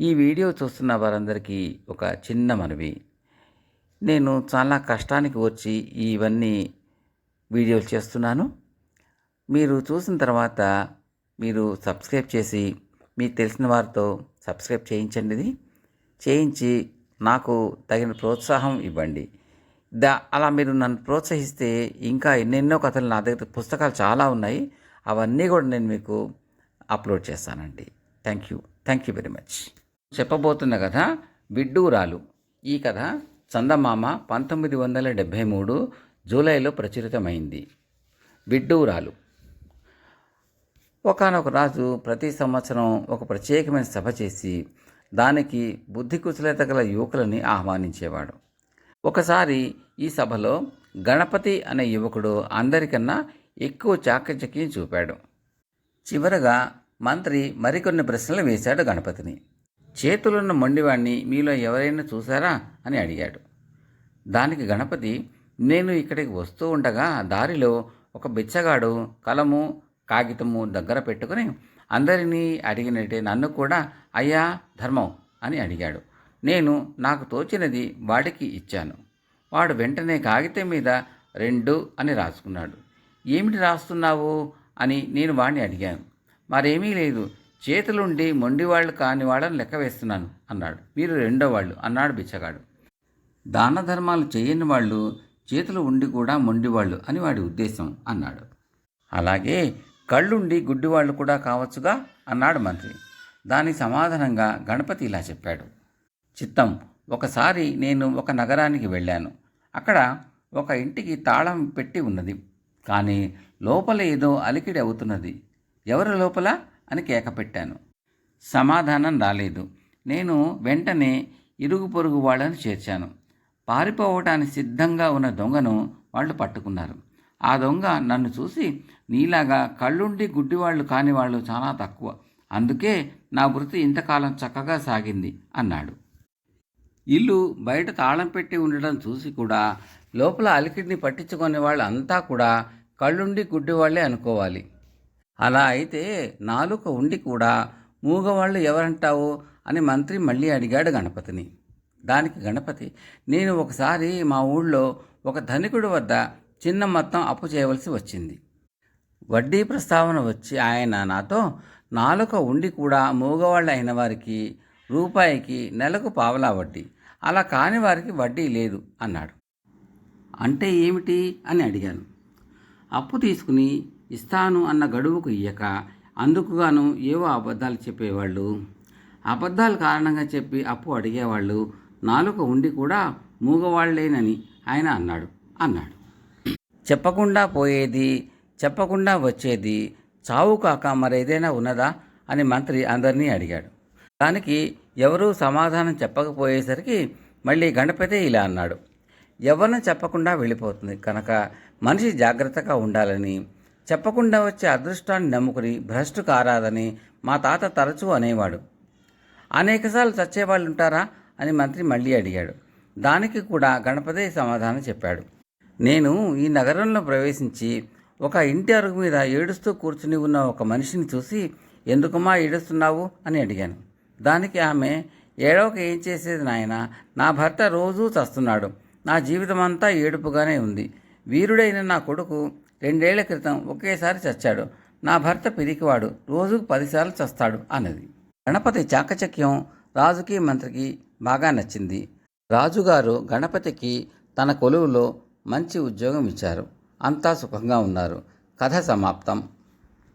ఈ వీడియో చూస్తున్న వారందరికీ ఒక చిన్న మనవి. నేను చాలా కష్టానికి వచ్చి ఇవన్నీ వీడియోలు చేస్తున్నాను. మీరు చూసిన తర్వాత మీరు సబ్స్క్రైబ్ చేసి మీకు తెలిసిన వారితో సబ్స్క్రైబ్ చేయించండి ఇది. చేయించి నాకు తగిన ప్రోత్సాహం ఇవ్వండి. దా అలా మీరు నన్ను ప్రోత్సహిస్తే ఇంకా ఎన్నెన్నో కథలు నా దగ్గర పుస్తకాలు చాలా ఉన్నాయి. అవన్నీ కూడా నేను మీకు అప్లోడ్ చేస్తానండి. Thank you. Thank you very much. చెప్పబోతున్న కథ బిడ్డూరాలు ఈ కథ చందమామ పంతొమ్మిది వందల డెబ్భై మూడు జూలైలో ప్రచురితమైంది. బిడ్డూరాలు ఒకనొక రాజు ప్రతి సంవత్సరం ఒక ప్రత్యేకమైన సభ చేసి దానికి బుద్ధి కుశలత గల యువకులని ఆహ్వానించేవాడు. ఒకసారి ఈ సభలో గణపతి అనే యువకుడు అందరికన్నా ఎక్కువ చాకచక్యం చూపాడు. చివరగా మంత్రి మరికొన్ని ప్రశ్నలు వేశాడు గణపతిని. చేతులున్న మొండివాణ్ణి మీలో ఎవరైనా చూసారా అని అడిగాడు. దానికి గణపతి నేను ఇక్కడికి వస్తూ ఉండగా దారిలో ఒక బిచ్చగాడు కలము కాగితము దగ్గర పెట్టుకుని అందరినీ అడిగినట్టే నన్ను కూడా అయ్యా ధర్మం అని అడిగాడు. నేను నాకు తోచినది వాడికి ఇచ్చాను. వాడు వెంటనే కాగితం మీద రెండు అని రాసుకున్నాడు. ఏమిటి రాస్తున్నావు? అని నేను వాడిని అడిగాను. మరేమీ లేదు. చేతులుండి మొండివాళ్ళు కాని వాళ్ళని లెక్క వేస్తున్నాను అన్నాడు. మీరు రెండో వాళ్ళు అన్నాడు బిచ్చగాడు. దాన ధర్మాలు చేయని వాళ్ళు చేతులు ఉండి కూడా మొండివాళ్ళు అని వాడి ఉద్దేశం అన్నాడు. అలాగే కళ్ళుండి గుడ్డివాళ్ళు కూడా కావచ్చుగా అన్నాడు మంత్రి. దానికి సమాధానంగా గణపతి ఇలా చెప్పాడు. చిత్తం ఒకసారి నేను ఒక నగరానికి వెళ్ళాను. అక్కడ ఒక ఇంటికి తాళం పెట్టి ఉన్నది. కానీ లోపల ఏదో అలికిడి అవుతున్నది. ఎవరు లోపల? అని కేక పెట్టాను సమాధానం రాలేదు. నేను వెంటనే ఇరుగు పొరుగు వాళ్ళని చేర్చాను. పారిపోవటానికి సిద్ధంగా ఉన్న దొంగను వాళ్ళు పట్టుకున్నారు. ఆ దొంగ నన్ను చూసి నీలాగా కళ్ళుండి గుడ్డివాళ్ళు కాని వాళ్ళు చాలా తక్కువ. అందుకే నా వృత్తి ఇంతకాలం చక్కగా సాగింది అన్నాడు. ఇల్లు బయట తాళం పెట్టి ఉండడం చూసి కూడా లోపల అలికిడిని పట్టించుకునే వాళ్ళు అంతా కూడా కళ్ళుండి గుడ్డివాళ్ళే అనుకోవాలి. అలా అయితే నాలుక ఉండి కూడా మూగవాళ్ళు ఎవరంటావు? అని మంత్రి మళ్ళీ అడిగాడు గణపతిని. దానికి గణపతి నేను ఒకసారి మా ఊళ్ళో ఒక ధనికుడి వద్ద చిన్న మొత్తం అప్పు చేయవలసి వచ్చింది. వడ్డీ ప్రస్తావన వచ్చి ఆయన నాతో నాలుక ఉండి కూడా మూగవాళ్ళు అయిన వారికి రూపాయికి నెలకు పావలా వడ్డీ. అలా కాని వారికి వడ్డీ లేదు అన్నాడు. అంటే ఏమిటి? అని అడిగాను. అప్పు తీసుకుని ఇస్తాను అన్న గడువుకు ఇయ్యక అందుకుగాను ఏవో అబద్ధాలు చెప్పేవాళ్ళు. అబద్ధాల కారణంగా చెప్పి అప్పు అడిగేవాళ్ళు. నాలుక ఉండి కూడా మూగవాళ్ళేనని ఆయన అన్నాడు అన్నాడు. చెప్పకుండా పోయేది చెప్పకుండా వచ్చేది చావు కాక మరేదైనా ఉన్నదా అని మంత్రి అందరినీ అడిగాడు. దానికి ఎవరూ సమాధానం చెప్పకపోయేసరికి మళ్ళీ గణపతి ఇలా అన్నాడు. ఎవరిని చెప్పకుండా వెళ్ళిపోతుంది కనుక మనిషి జాగ్రత్తగా ఉండాలని చెప్పకుండా వచ్చే అదృష్టాన్ని నమ్ముకుని భ్రష్టు కారాదని మా తాత తరచూ అనేవాడు. అనేకసార్లు చచ్చేవాళ్ళు ఉంటారా అని మంత్రి మళ్ళీ అడిగాడు. దానికి కూడా గణపతి సమాధానం చెప్పాడు. నేను ఈ నగరంలో ప్రవేశించి ఒక ఇంటి అరుగు మీద ఏడుస్తూ కూర్చుని ఉన్న ఒక మనిషిని చూసి ఎందుకమ్మా ఏడుస్తున్నావు? అని అడిగాను. దానికి ఆమె ఏడవక ఏం చేసేది నాయన? నా భర్త రోజూ చస్తున్నాడు. నా జీవితం అంతా ఏడుపుగానే ఉంది. వీరుడైన నా కొడుకు రెండేళ్ళ క్రితం ఒకేసారి చచ్చాడు. నా భర్త పిరికివాడు. రోజుకు పదిసార్లు చస్తాడు అన్నది. గణపతి చాకచక్యం రాజుకి మంత్రికి బాగా నచ్చింది. రాజుగారు గణపతికి తన కొలువులో మంచి ఉద్యోగం ఇచ్చారు. అంతా సుఖంగా ఉన్నారు. కథ సమాప్తం.